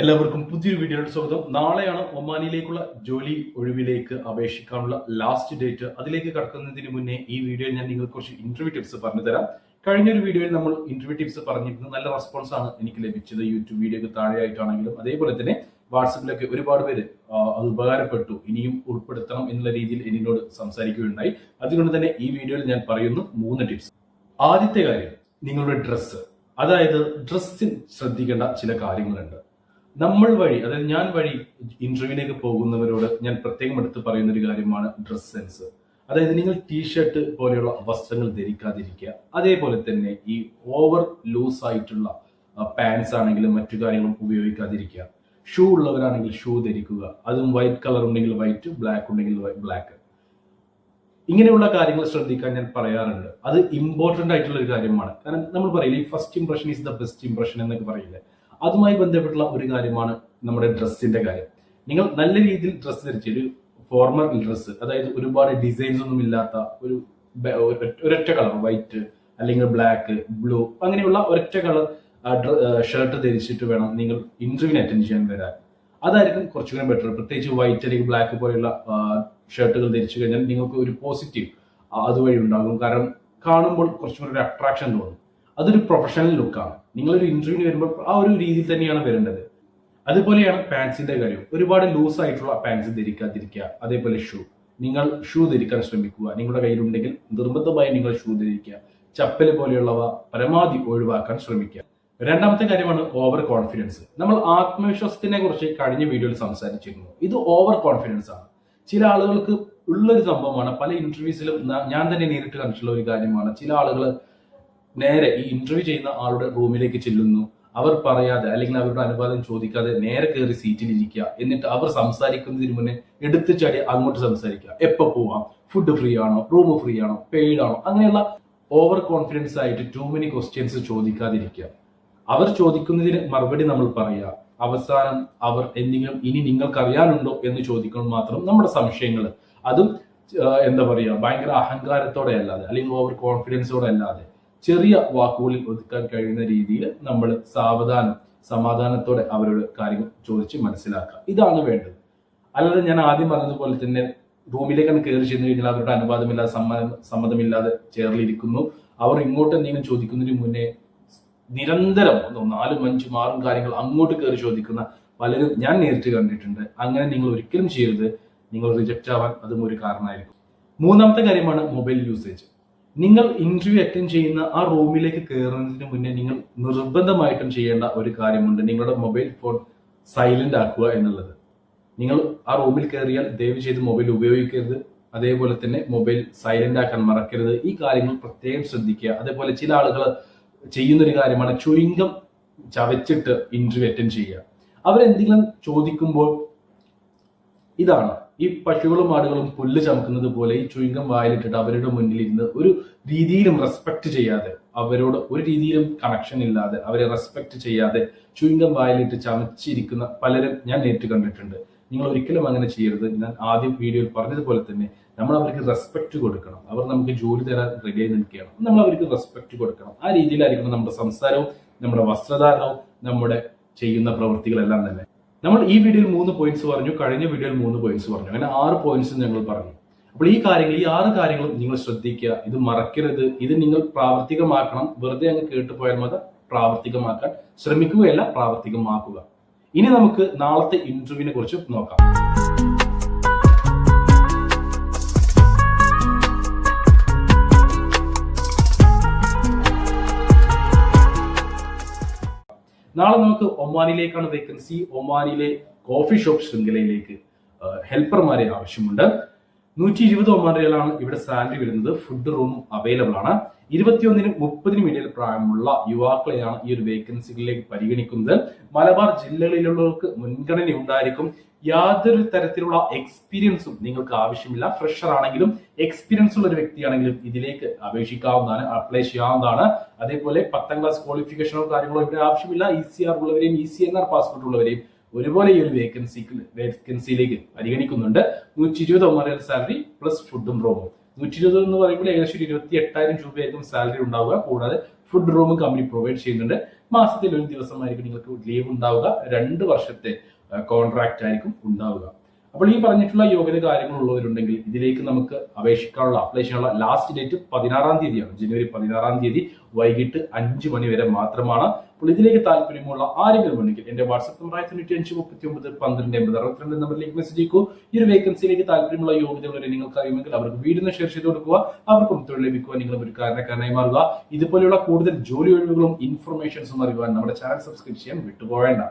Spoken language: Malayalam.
എല്ലാവർക്കും പുതിയൊരു വീഡിയോയുടെ സ്വാഗതം. നാളെയാണ് ഒമാനിലേക്കുള്ള ജോലി ഒഴിവിലേക്ക് അപേക്ഷിക്കാനുള്ള ലാസ്റ്റ് ഡേറ്റ് അതിലേക്ക് കടക്കുന്നതിന് മുന്നേ ഈ വീഡിയോയിൽ ഞാൻ നിങ്ങൾക്ക് കുറച്ച് ഇന്റർവ്യൂ ടിപ്സ് പറഞ്ഞു തരാം. കഴിഞ്ഞൊരു വീഡിയോയിൽ നമ്മൾ ഇന്റർവ്യൂ ടിപ്സ് പറഞ്ഞിരുന്നു നല്ല റെസ്പോൺസ് ആണ് എനിക്ക് ലഭിച്ചത്. യൂട്യൂബ് വീഡിയോക്ക് താഴെയായിട്ടാണെങ്കിലും അതേപോലെ തന്നെ വാട്സപ്പിലൊക്കെ ഒരുപാട് പേര് അത് ഉപകാരപ്പെട്ടു. ഇനിയും ഉൾപ്പെടുത്തണം എന്നുള്ള രീതിയിൽ എന്നോട് സംസാരിക്കുകയുണ്ടായി. അതുകൊണ്ട് തന്നെ ഈ വീഡിയോയിൽ ഞാൻ പറയുന്നു മൂന്ന് ടിപ്സ് ആദ്യത്തെ കാര്യം നിങ്ങളുടെ ഡ്രസ്സ് അതായത് ഡ്രസ്സിൽ ശ്രദ്ധിക്കേണ്ട ചില കാര്യങ്ങളുണ്ട്. നമ്മൾ വഴി അതായത് ഞാൻ വഴി ഇന്റർവ്യൂവിലേക്ക് പോകുന്നവരോട് ഞാൻ പ്രത്യേകം എടുത്ത് പറയുന്ന ഒരു കാര്യമാണ് ഡ്രസ് സെൻസ് അതായത് നിങ്ങൾ ടീഷർട്ട് പോലെയുള്ള വസ്ത്രങ്ങൾ ധരിക്കാതിരിക്കുക. അതേപോലെ തന്നെ ഈ ഓവർ ലൂസ് ആയിട്ടുള്ള പാൻസ് ആണെങ്കിലും മറ്റു കാര്യങ്ങളും ഉപയോഗിക്കാതിരിക്കുക. ഷൂ ഉള്ളവരാണെങ്കിൽ ഷൂ ധരിക്കുക. അതും വൈറ്റ് കളർ ഉണ്ടെങ്കിൽ വൈറ്റ് ബ്ലാക്ക് ഉണ്ടെങ്കിൽ ബ്ലാക്ക് ഇങ്ങനെയുള്ള കാര്യങ്ങൾ ശ്രദ്ധിക്കാൻ ഞാൻ പറയാറുണ്ട്. അത് ഇമ്പോർട്ടന്റ് ആയിട്ടുള്ള ഒരു കാര്യമാണ്. കാരണം നമ്മൾ പറയില്ല first impression is the best impression എന്നൊക്കെ പറയില്ലേ? അതുമായി ബന്ധപ്പെട്ടുള്ള ഒരു കാര്യമാണ് നമ്മുടെ ഡ്രസ്സിന്റെ കാര്യം. നിങ്ങൾ നല്ല രീതിയിൽ ഡ്രസ്സ് ധരിച്ച് ഒരു ഫോർമൽ ഡ്രസ്സ് അതായത് ഒരുപാട് ഡിസൈൻസ് ഒന്നും ഇല്ലാത്ത ഒരു ഒരൊറ്റ കളർ വൈറ്റ് അല്ലെങ്കിൽ ബ്ലാക്ക് ബ്ലൂ അങ്ങനെയുള്ള ഒരൊറ്റ കളർ ഷർട്ട് ധരിച്ചിട്ട് വേണം നിങ്ങൾ ഇന്റർവ്യൂവിന് അറ്റൻഡ് ചെയ്യാൻ വരാൻ. അതായിരിക്കും കുറച്ചുകൂടി ബെറ്റർ പ്രത്യേകിച്ച് വൈറ്റ് അല്ലെങ്കിൽ ബ്ലാക്ക് പോലെയുള്ള ഷർട്ടുകൾ ധരിച്ചു കഴിഞ്ഞാൽ നിങ്ങൾക്ക് ഒരു പോസിറ്റീവ് അതുവഴി ഉണ്ടാകും. കാരണം കാണുമ്പോൾ കുറച്ചും കൂടി ഒരു അട്രാക്ഷൻ തോന്നും. അതൊരു പ്രൊഫഷണൽ ലുക്കാണ് നിങ്ങളൊരു ഇന്റർവ്യൂവിന് വരുമ്പോൾ ആ ഒരു രീതിയിൽ തന്നെയാണ് വരേണ്ടത്. അതുപോലെയാണ് പാൻസിന്റെ കാര്യം. ഒരുപാട് ലൂസ് ആയിട്ടുള്ള പാൻസ് ധരിക്കാതിരിക്കുക. അതേപോലെ ഷൂ നിങ്ങൾ ഷൂ ധരിക്കാൻ ശ്രമിക്കുക. നിങ്ങളുടെ കയ്യിലുണ്ടെങ്കിൽ നിർബന്ധമായി നിങ്ങൾ ഷൂ ധരിക്കുക. ചപ്പൽ പോലെയുള്ളവ പരമാവധി ഒഴിവാക്കാൻ ശ്രമിക്കുക. രണ്ടാമത്തെ കാര്യമാണ് ഓവർ കോൺഫിഡൻസ് നമ്മൾ ആത്മവിശ്വാസത്തിനെ കുറിച്ച് കഴിഞ്ഞ വീഡിയോയിൽ സംസാരിച്ചിരുന്നു. ഇത് ഓവർ കോൺഫിഡൻസ് ആണ്. ചില ആളുകൾക്ക് ഉള്ളൊരു സംഭവമാണ് പല ഇന്റർവ്യൂസിലും ഞാൻ തന്നെ നേരിട്ട് കണ്ടിട്ടുള്ള ഒരു കാര്യമാണ്. ചില ആളുകൾ നേരെ ഈ ഇന്റർവ്യൂ ചെയ്യുന്ന ആളുടെ റൂമിലേക്ക് ചെല്ലുന്നു. അവർ പറയാതെ അല്ലെങ്കിൽ അവരുടെ അനുവാദം ചോദിക്കാതെ നേരെ കയറി സീറ്റിൽ ഇരിക്കുക. എന്നിട്ട് അവർ സംസാരിക്കുന്നതിന് മുന്നേ എടുത്തു ചാടി അങ്ങോട്ട് സംസാരിക്കുക. എപ്പോ പോവാം? ഫുഡ് ഫ്രീ ആണോ? റൂം ഫ്രീ ആണോ? പെയ്ഡ് ആണോ? അങ്ങനെയുള്ള ഓവർ കോൺഫിഡൻസ് ആയിട്ട് ടു മെനി ക്വസ്റ്റ്യൻസ് ചോദിക്കാതിരിക്കുക. അവർ ചോദിക്കുന്നതിന് മറുപടി നമ്മൾ പറയുക അവസാനം അവർ എന്തെങ്കിലും ഇനി നിങ്ങൾക്ക് അറിയാനുണ്ടോ എന്ന് ചോദിക്കുമ്പോൾ മാത്രം നമ്മുടെ സംശയങ്ങൾ. അതും എന്താ പറയുക ഭയങ്കര അഹങ്കാരത്തോടെ അല്ലാതെ അല്ലെങ്കിൽ ഓവർ കോൺഫിഡൻസോടെ അല്ലാതെ ചെറിയ വാക്കുകളിൽ ഒതുക്കാൻ കഴിയുന്ന രീതിയിൽ നമ്മൾ സാവധാനം സമാധാനത്തോടെ അവരോട് കാര്യങ്ങൾ ചോദിച്ച് മനസ്സിലാക്കുക. ഇതാണ് വേണ്ടത്. അല്ലാതെ ഞാൻ ആദ്യം പറഞ്ഞതുപോലെ തന്നെ റൂമിലേക്കാണ് കയറി ചെന്ന് കഴിഞ്ഞാൽ അവരുടെ അനുവാദമില്ലാതെ സമ്മതം സമ്മതമില്ലാതെ ചേർന്നിരിക്കുന്നു അവർ ഇങ്ങോട്ട് എന്തെങ്കിലും ചോദിക്കുന്നതിന് മുന്നേ നിരന്തരം നാലും അഞ്ചും ആറും കാര്യങ്ങൾ അങ്ങോട്ട് കയറി ചോദിക്കുന്ന പലരും ഞാൻ നേരിട്ട് കണ്ടിട്ടുണ്ട്. അങ്ങനെ നിങ്ങൾ ഒരിക്കലും ചെയ്യരുത്. നിങ്ങൾ റിജക്റ്റ് ആവാൻ അതും ഒരു കാരണമായിരിക്കും. മൂന്നാമത്തെ കാര്യമാണ് മൊബൈൽ യൂസേജ് നിങ്ങൾ ഇന്റർവ്യൂ അറ്റൻഡ് ചെയ്യുന്ന ആ റൂമിലേക്ക് കയറുന്നതിന് മുന്നേ നിങ്ങൾ നിർബന്ധമായിട്ടും ചെയ്യേണ്ട ഒരു കാര്യമുണ്ട്. നിങ്ങളുടെ മൊബൈൽ ഫോൺ സൈലന്റ് ആക്കുക എന്നുള്ളത്. നിങ്ങൾ ആ റൂമിൽ കയറിയാൽ ദയവ് ചെയ്ത് മൊബൈൽ ഉപയോഗിക്കരുത്. അതേപോലെ തന്നെ മൊബൈൽ സൈലന്റ് ആക്കാൻ മറക്കരുത്. ഈ കാര്യങ്ങൾ പ്രത്യേകം ശ്രദ്ധിക്കുക. അതേപോലെ ചില ആളുകൾ ചെയ്യുന്ന ഒരു കാര്യമാണ് ചുരുങ്കം ചവച്ചിട്ട് ഇന്റർവ്യൂ അറ്റൻഡ് ചെയ്യുക. അവരെന്തെങ്കിലും ചോദിക്കുമ്പോൾ ഇതാണ്. ഈ പശുക്കളും ആടുകളും പുല്ല് ചമക്കുന്നത് പോലെ ഈ ചുയിങ്കം വായിലിട്ടിട്ട് അവരുടെ മുന്നിൽ ഇരുന്ന് ഒരു രീതിയിലും റെസ്പെക്ട് ചെയ്യാതെ അവരോട് ഒരു രീതിയിലും കണക്ഷൻ ഇല്ലാതെ അവരെ റെസ്പെക്ട് ചെയ്യാതെ ചുയിങ്കം വായിലിട്ട് ചമച്ചിരിക്കുന്ന പലരും ഞാൻ നേരിട്ട് കണ്ടിട്ടുണ്ട്. നിങ്ങൾ ഒരിക്കലും അങ്ങനെ ചെയ്യരുത്. ഞാൻ ആദ്യം വീഡിയോയിൽ പറഞ്ഞതുപോലെ തന്നെ നമ്മൾ അവർക്ക് റെസ്പെക്ട് കൊടുക്കണം. അവർ നമുക്ക് ജോലി തരാൻ റെഡി ആയി നിൽക്കുകയാണ്. നമ്മൾ അവർക്ക് റെസ്പെക്ട് കൊടുക്കണം. ആ രീതിയിലായിരിക്കണം നമ്മുടെ സംസാരവും നമ്മുടെ വസ്ത്രധാരണവും നമ്മുടെ ചെയ്യുന്ന പ്രവൃത്തികളെല്ലാം തന്നെ. നമ്മൾ ഈ വീഡിയോയിൽ മൂന്ന് പോയിന്റ്സ് പറഞ്ഞു കഴിഞ്ഞ വീഡിയോയിൽ മൂന്ന് പോയിന്റ്സ് പറഞ്ഞു. അങ്ങനെ ആറ് പോയിന്റ്സ് ഞങ്ങൾ പറഞ്ഞു. അപ്പോൾ ഈ കാര്യങ്ങൾ ഈ ആറ് കാര്യങ്ങളും നിങ്ങൾ ശ്രദ്ധിക്കുക. ഇത് മറക്കരുത്. ഇത് നിങ്ങൾ പ്രാവർത്തികമാക്കണം. വെറുതെ അങ്ങ് കേട്ടു പോയാൽ മതി. പ്രാവർത്തികമാക്കാൻ ശ്രമിക്കുകയല്ല പ്രാവർത്തികമാക്കുക. ഇനി നമുക്ക് നാളത്തെ ഇന്റർവ്യൂവിനെ കുറിച്ച് നോക്കാം. നാളെ നമുക്ക് ഒമാനിലേക്കാണ് വേക്കൻസി ഒമാനിലെ കോഫി ഷോപ്പ് ശൃംഖലയിലേക്ക് ഹെൽപ്പർമാരെ ആവശ്യമുണ്ട്. നൂറ്റി ഇരുപത് ഒമാൻ ഇവിടെ സാലറി വരുന്നത്. ഫുഡ് റൂം അവൈലബിൾ ആണ്. ഇരുപത്തിയൊന്നിനും മുപ്പതിനും ഇടയിൽ പ്രായമുള്ള യുവാക്കളെയാണ് ഈ ഒരു വേക്കൻസികളിലേക്ക് പരിഗണിക്കുന്നത്. മലബാർ ജില്ലകളിലുള്ളവർക്ക് മുൻഗണന ഉണ്ടായിരിക്കും. യാതൊരു തരത്തിലുള്ള എക്സ്പീരിയൻസും നിങ്ങൾക്ക് ആവശ്യമില്ല. ഫ്രഷർ ആണെങ്കിലും എക്സ്പീരിയൻസ് ഉള്ള ഒരു വ്യക്തിയാണെങ്കിലും ഇതിലേക്ക് അപേക്ഷിക്കാവുന്നതാണ് അപ്ലൈ ചെയ്യാവുന്നതാണ്. അതേപോലെ പത്താം ക്ലാസ് ക്വാളിഫിക്കേഷനോ കാര്യങ്ങളോ ഇവിടെ ആവശ്യമില്ല. E C R ഉള്ളവരെയും E C N R passport ഉള്ളവരെയും ഒരുപോലെ ഈ ഒരു വേക്കൻസിക്ക് വേക്കൻസിയിലേക്ക് പരിഗണിക്കുന്നുണ്ട്. നൂറ്റി ഇരുപത് ഒമ്പതിനായിരം സാലറി പ്ലസ് ഫുഡും റൂമും നൂറ്റി ഇരുപത് എന്ന് പറയുമ്പോൾ ഏകദേശം ഒരു ഇരുപത്തി എട്ടായിരം രൂപയായിരിക്കും സാലറി ഉണ്ടാവുക. കൂടാതെ ഫുഡ് റൂമും കമ്പനി പ്രൊവൈഡ് ചെയ്യുന്നുണ്ട്. മാസത്തിൽ ഒരു ദിവസമായിരിക്കും നിങ്ങൾക്ക് ലീവ് ഉണ്ടാവുക. രണ്ട് വർഷത്തെ കോൺട്രാക്റ്റ് ആയിരിക്കും ഉണ്ടാവുക. അപ്പോൾ ഈ പറഞ്ഞിട്ടുള്ള യോഗ്യത കാര്യങ്ങൾ ഉള്ളവരുണ്ടെങ്കിൽ ഇതിലേക്ക് നമുക്ക് അപേക്ഷിക്കാനുള്ള അപ്ലൈ ചെയ്യാനുള്ള ലാസ്റ്റ് ഡേറ്റ് പതിനാറാം തീയതിയാണ്. ജനുവരി പതിനാറാം തീയതി വൈകിട്ട് അഞ്ച് മണി വരെ മാത്രമാണ്. അപ്പോൾ ഇതിലേക്ക് താല്പര്യമുള്ള ആരെങ്കിലും ഉണ്ടെങ്കിൽ എന്റെ വാട്സ്ആപ്പ് നമ്പർ തൊണ്ണൂറ്റി അഞ്ച് മുപ്പത്തി ഒമ്പത് പന്ത്രണ്ട് എൺപത് അറുപത്തിരണ്ട് നമ്പറിലേക്ക് മെസ്സേജ് ചെയ്യൂ ഈ ഒരു വേക്കൻസിയിലേക്ക് താല്പര്യമുള്ള യോഗ്യതകളെ നിങ്ങൾക്ക് അറിയുമെങ്കിൽ അവർക്ക് വീടിന് ഷെയർ ചെയ്ത് കൊടുക്കുക. അവർക്കും തൊഴിൽ ലഭിക്കുക നിങ്ങളും ഒരു കാരണക്കാരനായി മാറുക. ഇതുപോലെയുള്ള കൂടുതൽ ജോലി ഒഴിവുകളും ഇൻഫർമേഷൻസും അറിയുവാൻ നമ്മുടെ ചാനൽ സബ്സ്ക്രൈബ് ചെയ്യാൻ വിട്ടുപോവേണ്ട.